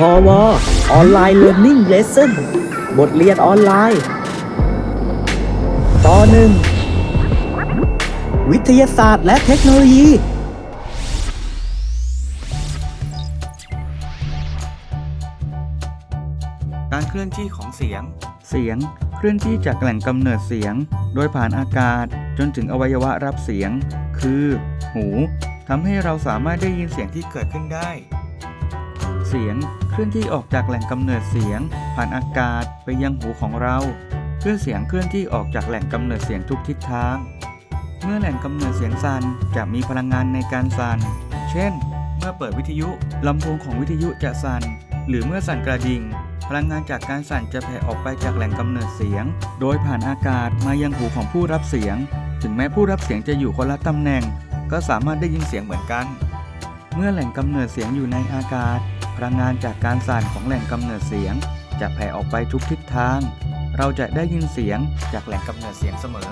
พอวออนไลน์เรียน i ิ g เลสเซ่นบทเรียนออนไลน์ ตอนหนึ่ง วิทยาศาสตร์และเทคโนโลยี การเคลื่อนที่ของเสียง เสียงเคลื่อนที่จากแหล่งกำเนิดเสียง โดยผ่านอากาศจนถึงอวัยวะรับเสียง คือ หูทำให้เราสามารถได้ยินเสียงที่เกิดขึ้นได้ เสียงเคลื่อนที่ออกจากแหล่งกำเนิดเสียง ผ่านอากาศไปยังหูของเราเพื่อเสียงเคลื่อนที่ออกจากแหล่งกำเนิดเสียงทุกทิศทาง เมื่อแหล่งกำเนิดเสียงสั่นจะมีพลังงานในการสั่น เช่น เมื่อเปิดวิทยุลำโพงของวิทยุจะสั่น หรือเมื่อสั่นกระดิ่ง พลังงานจากการสั่นจะแผ่ออกไปจากแหล่งกำเนิดเสียง โดยผ่านอากาศมายังหูของผู้รับเสียง ถึงแม้ผู้รับเสียงจะอยู่คนละตำแหน่ง ก็สามารถได้ยินเสียงเหมือนกัน เมื่อแหล่งกำเนิดเสียงอยู่ในอากาศ พลังงานจากการสั่นของแหล่งกำเนิดเสียง จะแผ่ออกไปทุกทิศทาง เราจะได้ยินเสียงจากแหล่งกำเนิดเสียงเสมอ